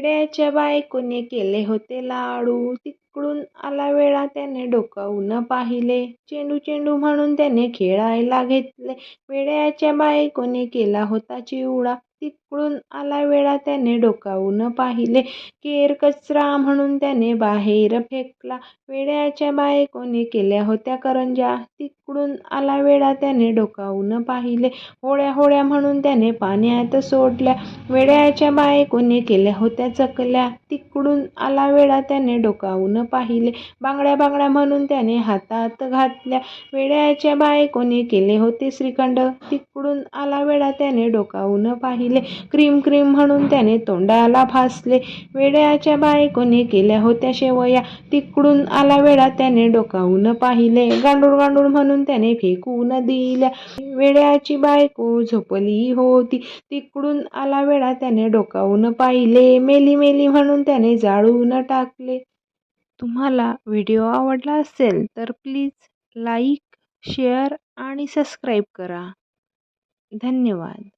वेड्याच्या बायकोने केले होते लाडू. तिकडून आला वेळा त्याने डोकावून पाहिले. चेंडू चेंडू म्हणून त्याने खेळायला घेतले. वेड्याच्या बायकोने केला होता चिवडा. तिकडून आला वेळा त्याने डोकावून पाहिले. केर कचरा म्हणून त्याने बाहेर फेकला. वेड्याच्या बायकोने केल्या होत्या करंज्या तिकडून आला वेळा त्याने डोकावून पाहिले. होळ्या होळ्या म्हणून त्याने पाण्यात सोडल्या. वेड्याच्या बायकोने केल्या होत्या चकल्या? तिकडून आला वेळा त्याने डोकावून पाहिले. बांगड्या बांगड्या म्हणून त्याने हातात घातल्या. वेड्याच्या बायकोने केले होते श्रीखंड? तिकडून आला वेळा त्याने डोकावून पाहिले क्रीम क्रीम म्हणून त्याने तोंडाला फासले. वेड्याच्या बायकोने केल्या होत्या शेवया. तिकडून आला वेळा त्याने डोकावून पाहिले. गांडूळ गांडूळ म्हणून त्याने फेकून दिल्या. वेड्याची बायको झोपली होती. तिकडून आला वेळा त्याने डोकावून पाहिले. मेली मेली म्हणून त्याने जाळून टाकले. तुम्हाला व्हिडिओ आवडला असेल तर प्लीज लाईक शेअर आणि सबस्क्राईब करा. धन्यवाद.